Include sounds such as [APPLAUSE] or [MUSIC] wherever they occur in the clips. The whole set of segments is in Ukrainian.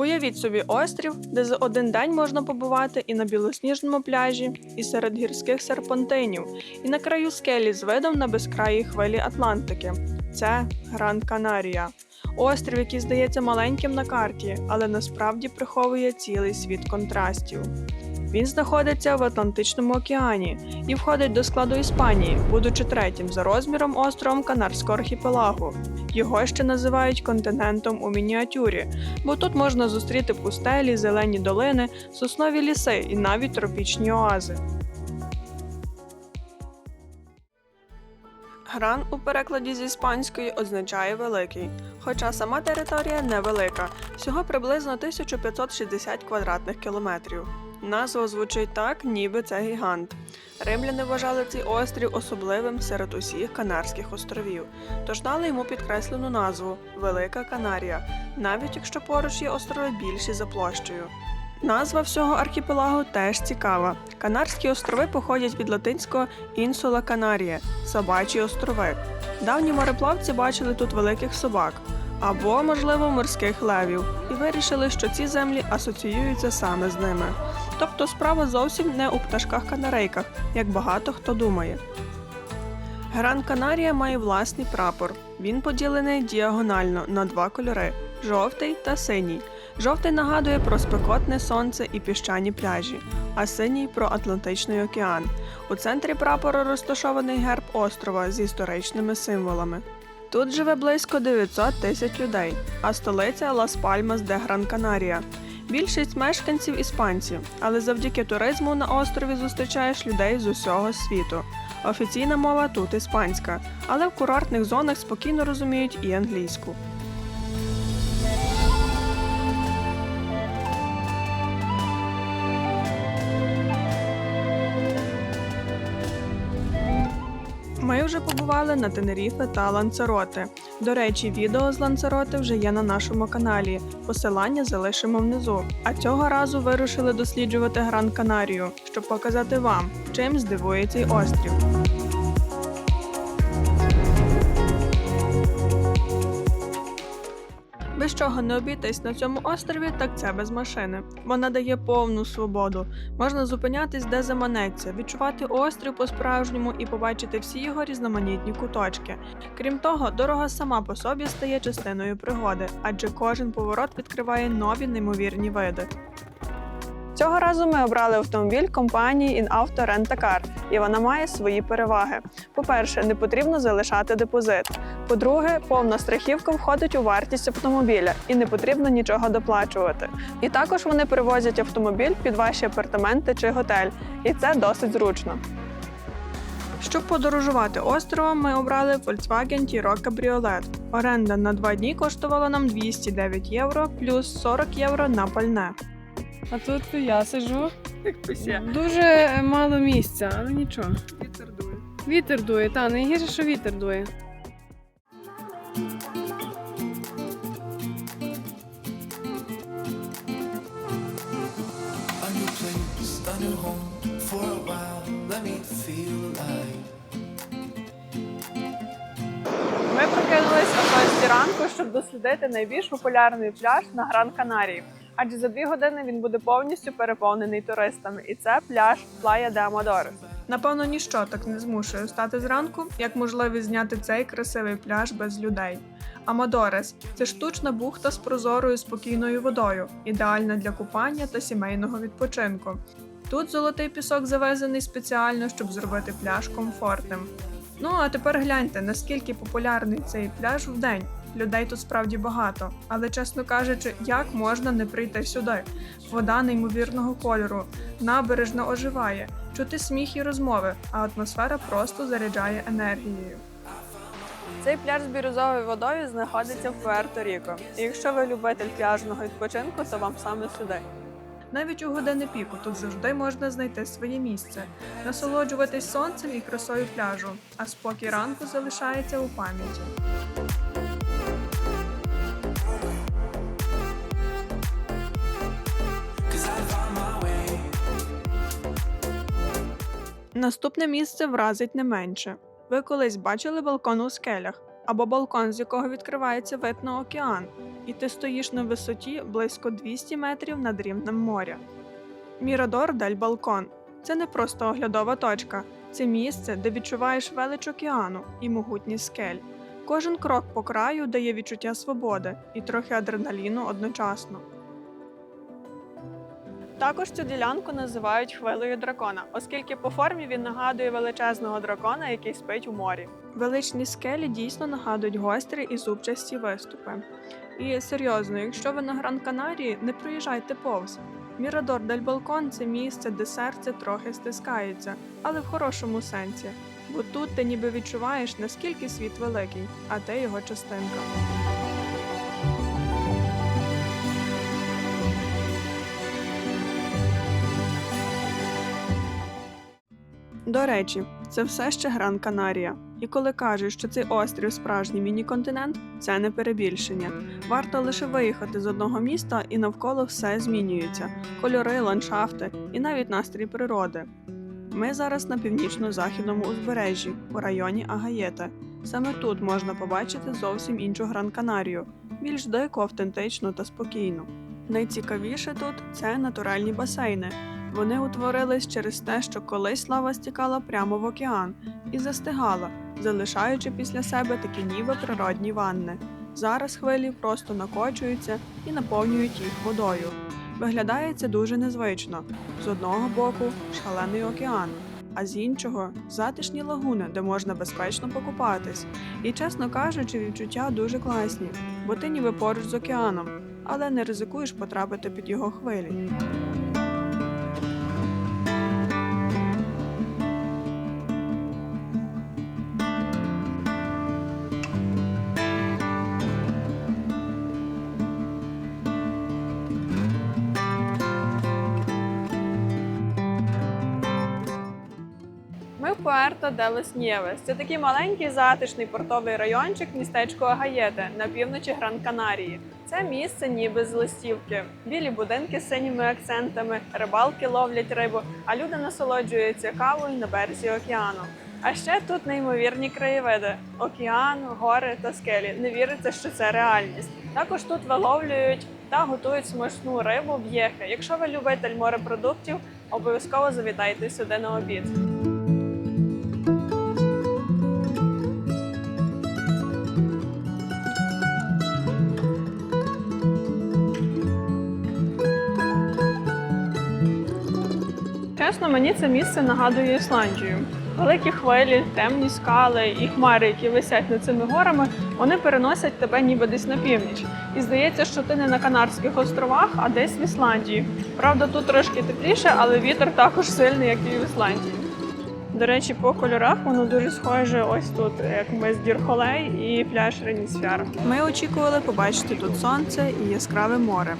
Уявіть собі острів, де за один день можна побувати і на білосніжному пляжі, і серед гірських серпантинів, і на краю скелі з видом на безкраї хвилі Атлантики. Це Гран Канарія. Острів, який здається маленьким на карті, але насправді приховує цілий світ контрастів. Він знаходиться в Атлантичному океані і входить до складу Іспанії, будучи третім за розміром островом Канарського архіпелагу. Його ще називають континентом у мініатюрі, бо тут можна зустріти пустелі, зелені долини, соснові ліси і навіть тропічні оази. Гран у перекладі з іспанської означає великий, хоча сама територія невелика, всього приблизно 1560 квадратних кілометрів. Назва звучить так, ніби це гігант. Римляни вважали цей острів особливим серед усіх Канарських островів, тож дали йому підкреслену назву Велика Канарія, навіть якщо поруч є острови більші за площею. Назва всього архіпелагу теж цікава. Канарські острови походять від латинського інсула Канарія собачі острови. Давні мореплавці бачили тут великих собак або, можливо, морських левів, і вирішили, що ці землі асоціюються саме з ними. Тобто справа зовсім не у пташках-канарейках, як багато хто думає. Гран Канарія має власний прапор. Він поділений діагонально на два кольори жовтий та синій. Жовтий нагадує про спекотне сонце і піщані пляжі, а синій про Атлантичний океан. У центрі прапору розташований герб острова з історичними символами. Тут живе близько 900 тисяч людей, а столиця Лас Пальмас де Гран Канарія. Більшість мешканців іспанці, але завдяки туризму на острові зустрічаєш людей з усього світу. Офіційна мова тут іспанська, але в курортних зонах спокійно розуміють і англійську. Ми вже побували на Тенеріфе та Ланцароте. До речі, відео з Ланцароте вже є на нашому каналі. Посилання залишимо внизу. А цього разу вирушили досліджувати Гран Канарію, щоб показати вам, чим здивує цей острів. Чого не обійтись на цьому острові, так це без машини. Вона дає повну свободу. Можна зупинятись де заманеться, відчувати острів по-справжньому і побачити всі його різноманітні куточки. Крім того, дорога сама по собі стає частиною пригоди, адже кожен поворот відкриває нові неймовірні види. Цього разу ми обрали автомобіль компанії InAuto Rent a Car, і вона має свої переваги. По-перше, не потрібно залишати депозит. По-друге, повна страхівка входить у вартість автомобіля і не потрібно нічого доплачувати. І також вони привозять автомобіль під ваші апартаменти чи готель, і це досить зручно. Щоб подорожувати островом, ми обрали Volkswagen T-Roc Cabriolet. Оренда на два дні коштувала нам 209 євро плюс 40 євро на пальне. А тут я сижу. Дуже мало місця, але нічого. Вітер дує. Вітер дує, та найгірше, що вітер дує. Ми прокинулись о 6 ранку, щоб дослідити найбільш популярний пляж на Гран Канарії. Адже за дві години він буде повністю переповнений туристами, і це пляж Плая де Амадори. Напевно, ніщо так не змушує встати зранку, як можливість зняти цей красивий пляж без людей. Амадорес це штучна бухта з прозорою спокійною водою, ідеальна для купання та сімейного відпочинку. Тут золотий пісок завезений спеціально, щоб зробити пляж комфортним. Ну а тепер гляньте, наскільки популярний цей пляж в день. Людей тут справді багато, але чесно кажучи, як можна не прийти сюди? Вода неймовірного кольору, набережна оживає, чути сміх і розмови, а атмосфера просто заряджає енергією. Цей пляж з бірюзовою водою знаходиться в Пуерто-Ріко. І якщо ви любитель пляжного відпочинку, то вам саме сюди. Навіть у години піку тут завжди можна знайти своє місце, насолоджуватись сонцем і красою пляжу, а спокій ранку залишається у пам'яті. Наступне місце вразить не менше. Ви колись бачили балкон у скелях? або балкон, з якого відкривається вид на океан, і ти стоїш на висоті близько 200 метрів над рівнем моря. Мірадор дель Балкон це не просто оглядова точка, це місце, де відчуваєш велич океану і могутність скель. Кожен крок по краю дає відчуття свободи і трохи адреналіну одночасно. Також цю ділянку називають хвилею дракона, оскільки по формі він нагадує величезного дракона, який спить у морі. Величні скелі дійсно нагадують гострі і зубчасті виступи. І серйозно, якщо ви на Гран Канарії, не проїжджайте повз. Мірадор дель Балкон це місце, де серце трохи стискається, але в хорошому сенсі. Бо тут ти ніби відчуваєш, наскільки світ великий, а ти його частинка. До речі, це все ще Гран Канарія. І коли кажуть, що цей острів справжній міні-континент, це не перебільшення. Варто лише виїхати з одного міста, і навколо все змінюється: кольори, ландшафти і навіть настрій природи. Ми зараз на північно-західному узбережжі, у районі Агаєте. Саме тут можна побачити зовсім іншу Гран Канарію, більш дико, автентичну та спокійну. Найцікавіше тут це натуральні басейни. Вони утворились через те, що колись лава стікала прямо в океан і застигала, залишаючи після себе такі ніби природні ванни. Зараз хвилі просто накочуються і наповнюють їх водою. Виглядає це дуже незвично. З одного боку шалений океан, а з іншого затишні лагуни, де можна безпечно покупатись. І, чесно кажучи, відчуття дуже класні, бо ти ніби поруч з океаном, але не ризикуєш потрапити під його хвилі. Пуерто де Лос Нєвес. Це такий маленький затишний портовий райончик містечко Агаєте на півночі Гран Канарії. Це місце ніби з листівки. Білі будинки з синіми акцентами, рибалки ловлять рибу, а люди насолоджуються кавою на березі океану. А ще тут неймовірні краєвиди: океан, гори та скелі. Не віриться, що це реальність. Також тут виловлюють та готують смачну рибу в'єхи. Якщо ви любитель морепродуктів, обов'язково завітайте сюди на обід. Чесно, мені це місце нагадує Ісландію. Великі хвилі, темні скали і хмари, які висять над цими горами, вони переносять тебе ніби десь на північ. І здається, що ти не на Канарських островах, а десь в Ісландії. Правда, тут трошки тепліше, але вітер також сильний, як і в Ісландії. До речі, по кольорах воно дуже схоже ось тут, як ми з Дірхолей і пляж Ренісфяр. Ми очікували побачити тут сонце і яскраве море.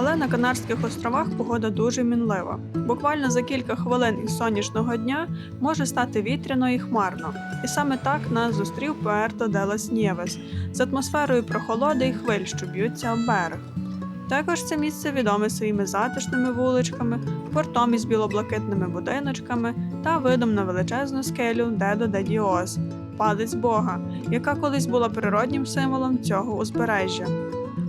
Але на Канарських островах погода дуже мінлива. Буквально за кілька хвилин із сонячного дня може стати вітряно і хмарно. І саме так нас зустрів Пуерто де Лас Нєвес з атмосферою прохолоди і хвиль, що б'ються об берег. Також це місце відоме своїми затишними вуличками, портом із білоблакитними будиночками та видом на величезну скелю Дедо де Діос, палець Бога, яка колись була природнім символом цього узбережжя.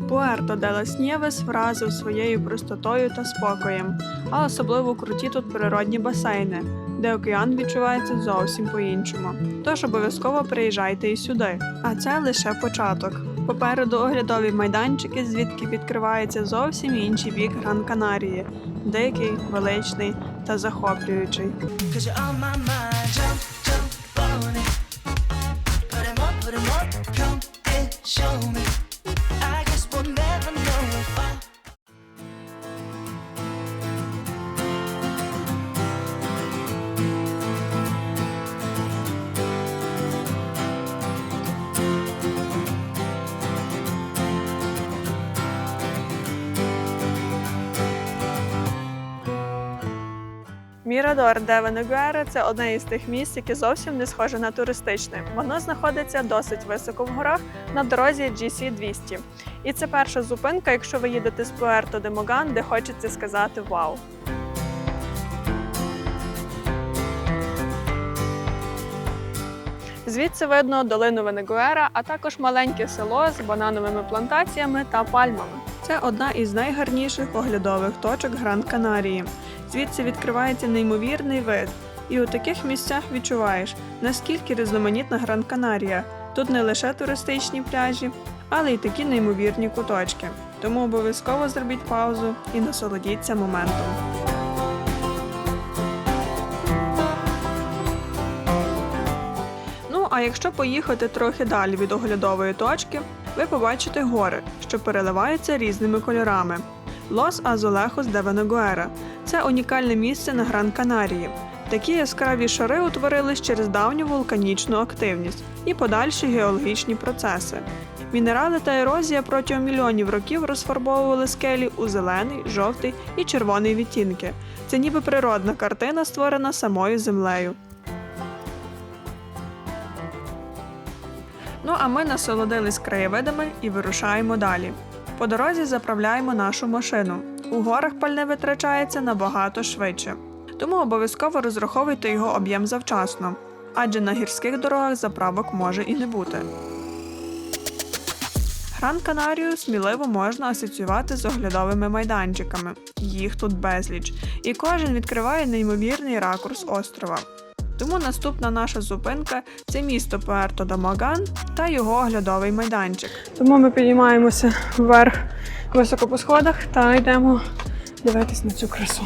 Пуерто де Лас Нєвес вразив своєю простотою та спокоєм, а особливо круті тут природні басейни, де океан відчувається зовсім по-іншому. Тож обов'язково приїжджайте і сюди. А це лише початок. Попереду оглядові майданчики, звідки відкривається зовсім інший бік Гран Канарії дикий, величний та захоплюючий. Cause you're Мірадор де Венегуера це одне із тих місць, яке зовсім не схоже на туристичне. Воно знаходиться досить високо в горах на дорозі GC 200. І це перша зупинка, якщо ви їдете з Пуерто де Моган, де хочеться сказати вау. Звідси видно долину Венегуера, а також маленьке село з банановими плантаціями та пальмами. Це одна із найгарніших оглядових точок Гран Канарії. Звідси відкривається неймовірний вид. І у таких місцях відчуваєш, наскільки різноманітна Гран Канарія. Тут не лише туристичні пляжі, але й такі неймовірні куточки. Тому обов'язково зробіть паузу і насолодіться моментом. Ну, а якщо поїхати трохи далі від оглядової точки, ви побачите гори, що переливаються різними кольорами. Лос Азолехос де Венегуера це унікальне місце на Гран Канарії. Такі яскраві шари утворились через давню вулканічну активність і подальші геологічні процеси. Мінерали та ерозія протягом мільйонів років розфарбовували скелі у зелений, жовтий і червоний відтінки. Це ніби природна картина, створена самою землею. Ну а ми насолодились краєвидами і вирушаємо далі. По дорозі заправляємо нашу машину. У горах пальне витрачається набагато швидше, тому обов'язково розраховуйте його об'єм завчасно, адже на гірських дорогах заправок може і не бути. Гран Канарію сміливо можна асоціювати з оглядовими майданчиками. Їх тут безліч, і кожен відкриває неймовірний ракурс острова. Тому наступна наша зупинка це місто Пуерто Дамаган та його оглядовий майданчик. Тому ми підіймаємося вверх високо по сходах та йдемо дивитись на цю красу.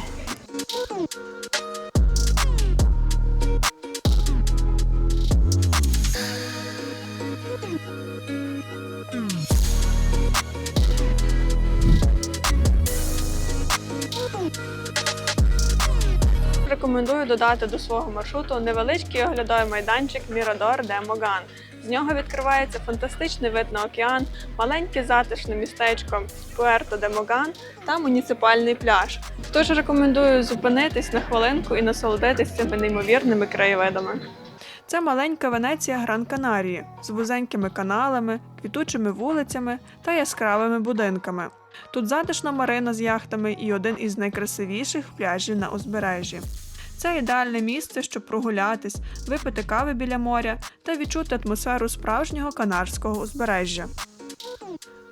Рекомендую додати до свого маршруту невеличкий оглядовий майданчик Мірадор де Моган. З нього відкривається фантастичний вид на океан, маленьке затишне містечко Пуерто де Моган та муніципальний пляж. Тож рекомендую зупинитись на хвилинку і насолодитись цими неймовірними краєвидами. Це маленька Венеція Гран Канарії з вузенькими каналами, квітучими вулицями та яскравими будинками. Тут затишна марина з яхтами і один із найкрасивіших пляжів на узбережжі. Це ідеальне місце, щоб прогулятись, випити кави біля моря та відчути атмосферу справжнього канарського узбережжя.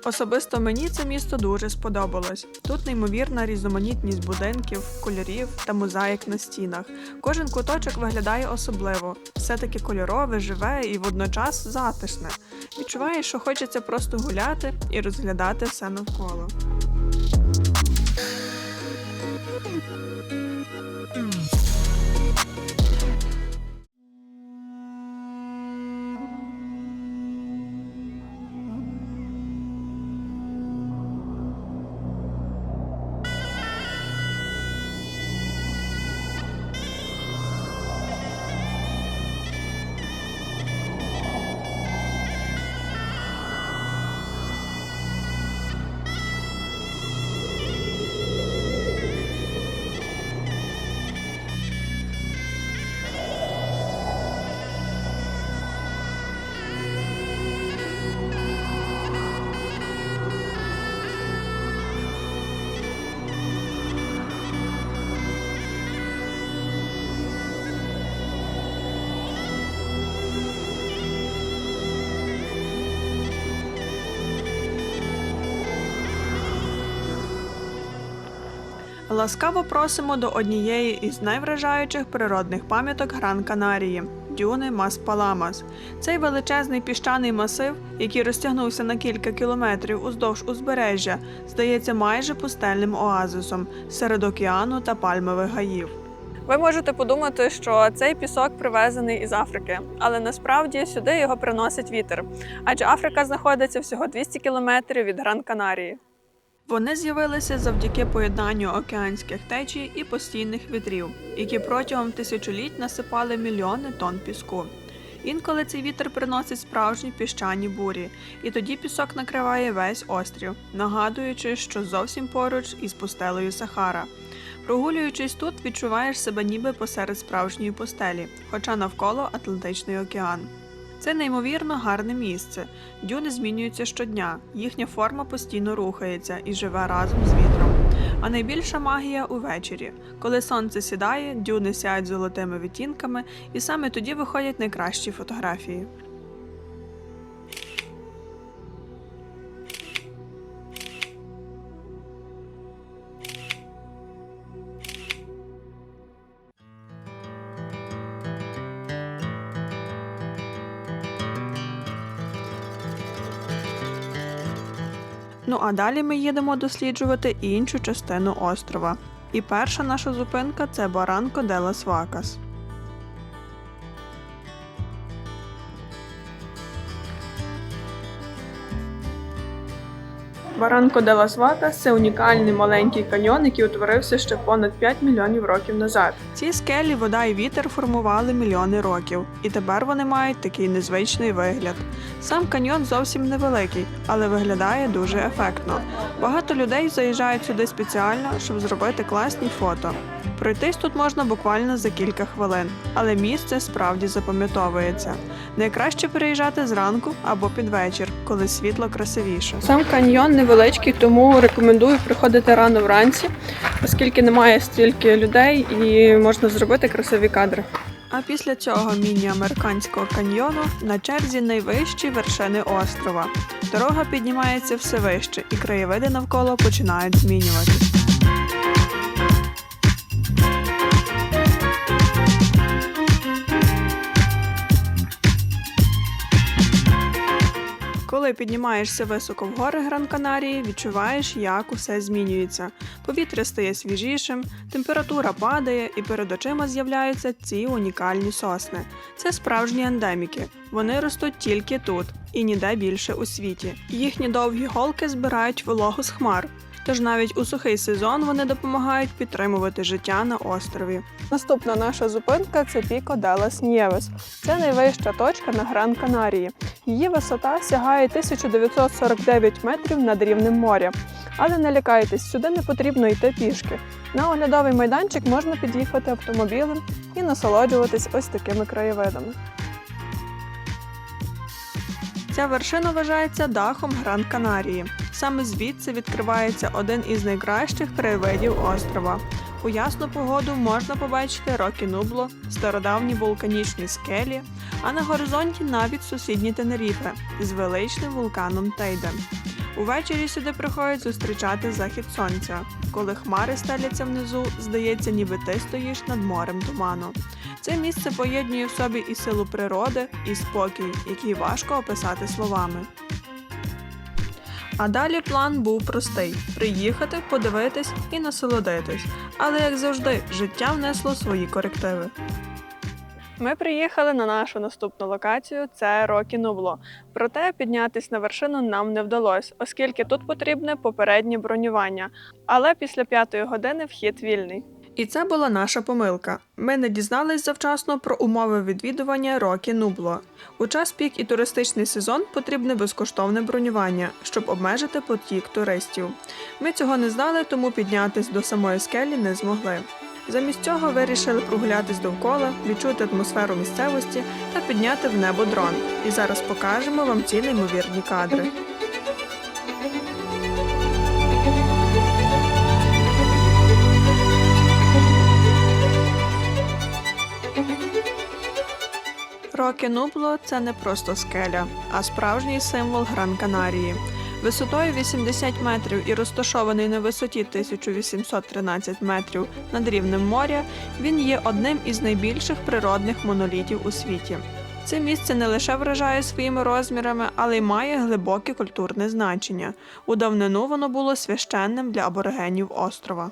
Особисто мені це місто дуже сподобалось. Тут неймовірна різноманітність будинків, кольорів та мозаїк на стінах. Кожен куточок виглядає особливо, все таки кольорове, живе і водночас затишне. Відчуваєш, що хочеться просто гуляти і розглядати все навколо. Ласкаво просимо до однієї із найвражаючих природних пам'яток Гран Канарії дюни Мас Паламас. Цей величезний піщаний масив, який розтягнувся на кілька кілометрів уздовж узбережжя, здається майже пустельним оазисом серед океану та пальмових гаїв. Ви можете подумати, що цей пісок привезений із Африки, але насправді сюди його приносить вітер, адже Африка знаходиться всього 200 кілометрів від Гран Канарії. Вони з'явилися завдяки поєднанню океанських течій і постійних вітрів, які протягом тисячоліть насипали мільйони тонн піску. Інколи цей вітер приносить справжні піщані бурі, і тоді пісок накриває весь острів, нагадуючи, що зовсім поруч із пустелею Сахара. Прогулюючись тут, відчуваєш себе ніби посеред справжньої пустелі, хоча навколо Атлантичний океан. Це неймовірно гарне місце. Дюни змінюються щодня, їхня форма постійно рухається і живе разом з вітром. А найбільша магія увечері, коли сонце сідає, дюни сяють золотими відтінками, і саме тоді виходять найкращі фотографії. Ну а далі ми їдемо досліджувати іншу частину острова. І перша наша зупинка це Баранко де Лас Вакас. Баранко де Лас це унікальний маленький каньйон, який утворився ще понад 5 мільйонів років назад. Ці скелі, вода і вітер формували мільйони років, і тепер вони мають такий незвичний вигляд. Сам каньйон зовсім невеликий, але виглядає дуже ефектно. Багато людей заїжджають сюди спеціально, щоб зробити класні фото. Пройтись тут можна буквально за кілька хвилин, але місце справді запам'ятовується. Найкраще переїжджати зранку або під вечір, коли світло красивіше. Сам каньйон невеличкий, тому рекомендую приходити рано вранці, оскільки немає стільки людей і можна зробити красиві кадри. А після цього міні-американського каньйону на черзі найвищі вершини острова. Дорога піднімається все вище, і краєвиди навколо починають змінюватись. Піднімаєшся високо в гори Гран-Канарії, відчуваєш, як усе змінюється. Повітря стає свіжішим, температура падає, і перед очима з'являються ці унікальні сосни. Це справжні ендеміки. Вони ростуть тільки тут і ніде більше у світі. Їхні довгі голки збирають вологу з хмар. Тож навіть у сухий сезон вони допомагають підтримувати життя на острові. Наступна наша зупинка це Піко де Лас Нєвес. Це найвища точка на Гран Канарії. Її висота сягає 1949 метрів над рівнем моря. Але не лякайтесь, сюди не потрібно йти пішки. На оглядовий майданчик можна під'їхати автомобілем і насолоджуватись ось такими краєвидами. Ця вершина вважається дахом Гран Канарії. Саме звідси відкривається один із найкращих краєвидів острова. У ясну погоду можна побачити Рокі Нубло, стародавні вулканічні скелі, а на горизонті навіть сусідні Тенеріфе з величним вулканом Тейде. Увечері сюди приходять зустрічати захід сонця. Коли хмари стеляться внизу, здається, ніби ти стоїш над морем туману. Це місце поєднує в собі і силу природи, і спокій, який важко описати словами. А далі план був простий: приїхати, подивитись і насолодитись. Але як завжди, життя внесло свої корективи. Ми приїхали на нашу наступну локацію це Рокі Нубло. Проте піднятись на вершину нам не вдалося, оскільки тут потрібне попереднє бронювання. Але після п'ятої години вхід вільний. І це була наша помилка. Ми не дізнались завчасно про умови відвідування Рокі Нубло. У час пік і туристичний сезон потрібне безкоштовне бронювання, щоб обмежити потік туристів. Ми цього не знали, тому піднятись до самої скелі не змогли. Замість цього вирішили прогулятись довкола, відчути атмосферу місцевості та підняти в небо дрон. І зараз покажемо вам ці неймовірні кадри. Роке Нубло це не просто скеля, а справжній символ Гран Канарії. Висотою 80 метрів і розташований на висоті 1813 метрів над рівнем моря, він є одним із найбільших природних монолітів у світі. Це місце не лише вражає своїми розмірами, але й має глибоке культурне значення. У давнину воно було священним для аборигенів острова.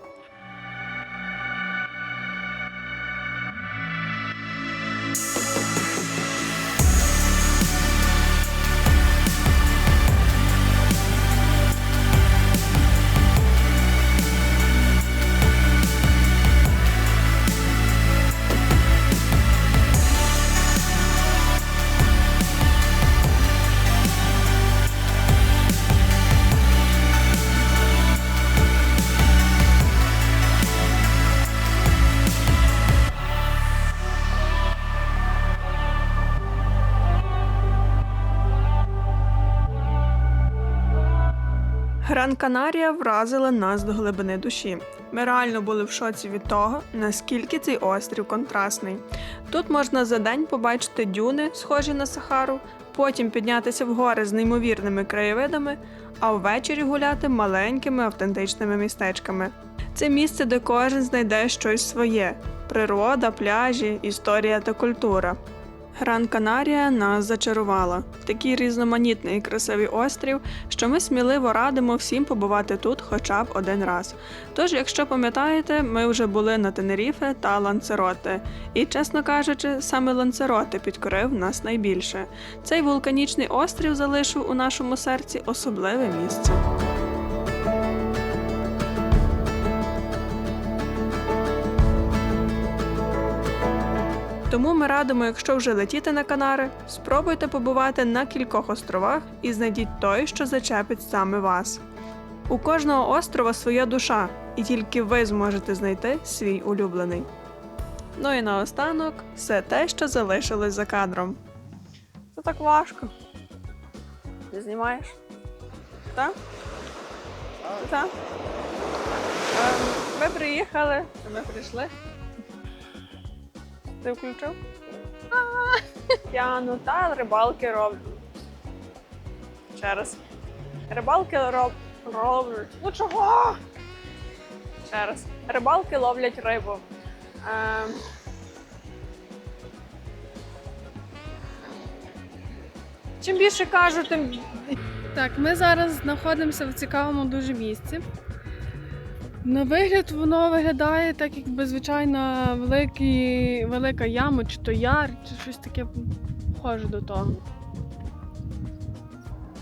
Гран Канарія вразила нас до глибини душі. Ми реально були в шоці від того, наскільки цей острів контрастний. Тут можна за день побачити дюни, схожі на Сахару, потім піднятися в гори з неймовірними краєвидами, а ввечері гуляти маленькими автентичними містечками. Це місце, де кожен знайде щось своє: природа, пляжі, історія та культура. Гран Канарія нас зачарувала. Такий різноманітний і красивий острів, що ми сміливо радимо всім побувати тут хоча б один раз. Тож, якщо пам'ятаєте, ми вже були на Тенеріфе та Ланцероте, і, чесно кажучи, саме Ланцероте підкорив нас найбільше. Цей вулканічний острів залишив у нашому серці особливе місце. Тому ми радимо, якщо вже летіти на Канари, спробуйте побувати на кількох островах і знайдіть той, що зачепить саме вас. У кожного острова своя душа, і тільки ви зможете знайти свій улюблений. Ну і наостанок все те, що залишилось за кадром. Це так важко. Ти знімаєш? Так? Так. Ем, Ми приїхали. Ми прийшли. Ти включив? [LAUGHS] Я ну та рибалки роблю. Ще раз. Рибалки роб... роблять. Ну чого? Ще раз. Рибалки ловлять рибу. Ем... Чим більше кажу, тим Так, ми зараз знаходимося в цікавому дуже місці. На вигляд воно виглядає так, якби звичайно великий, велика яма, чи то яр, чи щось таке схоже до того.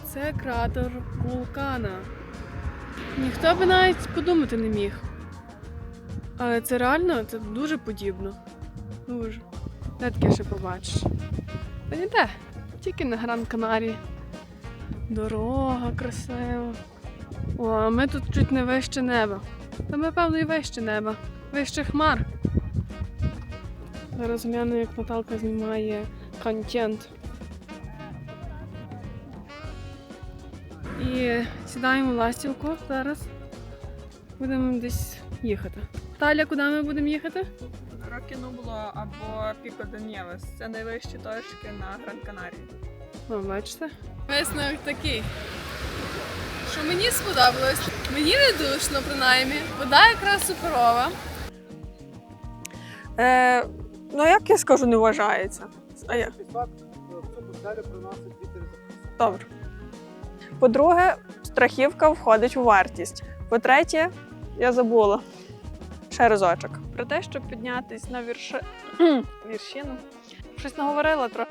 Це кратер вулкана. Ніхто би навіть подумати не міг. Але це реально це дуже подібно. Дуже. Де таке ще побачиш? Та ніде, тільки на Гран Канарії. Дорога красива. О, а ми тут чуть не вище неба. Та ми, певно, і вище неба. Вище хмар. Зараз гляну, як Наталка знімає контент. І сідаємо в ластівку зараз. Будемо десь їхати. Таля, куди ми будемо їхати? Рокінубло або Піко Нєвес. Це найвищі точки на Гран Канарії. О, бачите? Висновок такий. Що мені сподобалось. Мені не душно, принаймні. Вода якраз суперова. Е, ну як я скажу, не вважається. А як? Добре. По-друге, страхівка входить у вартість. По-третє, я забула. Ще разочок. Про те, щоб піднятись на вірши... [CLEARS THROAT] віршину. Щось наговорила трохи.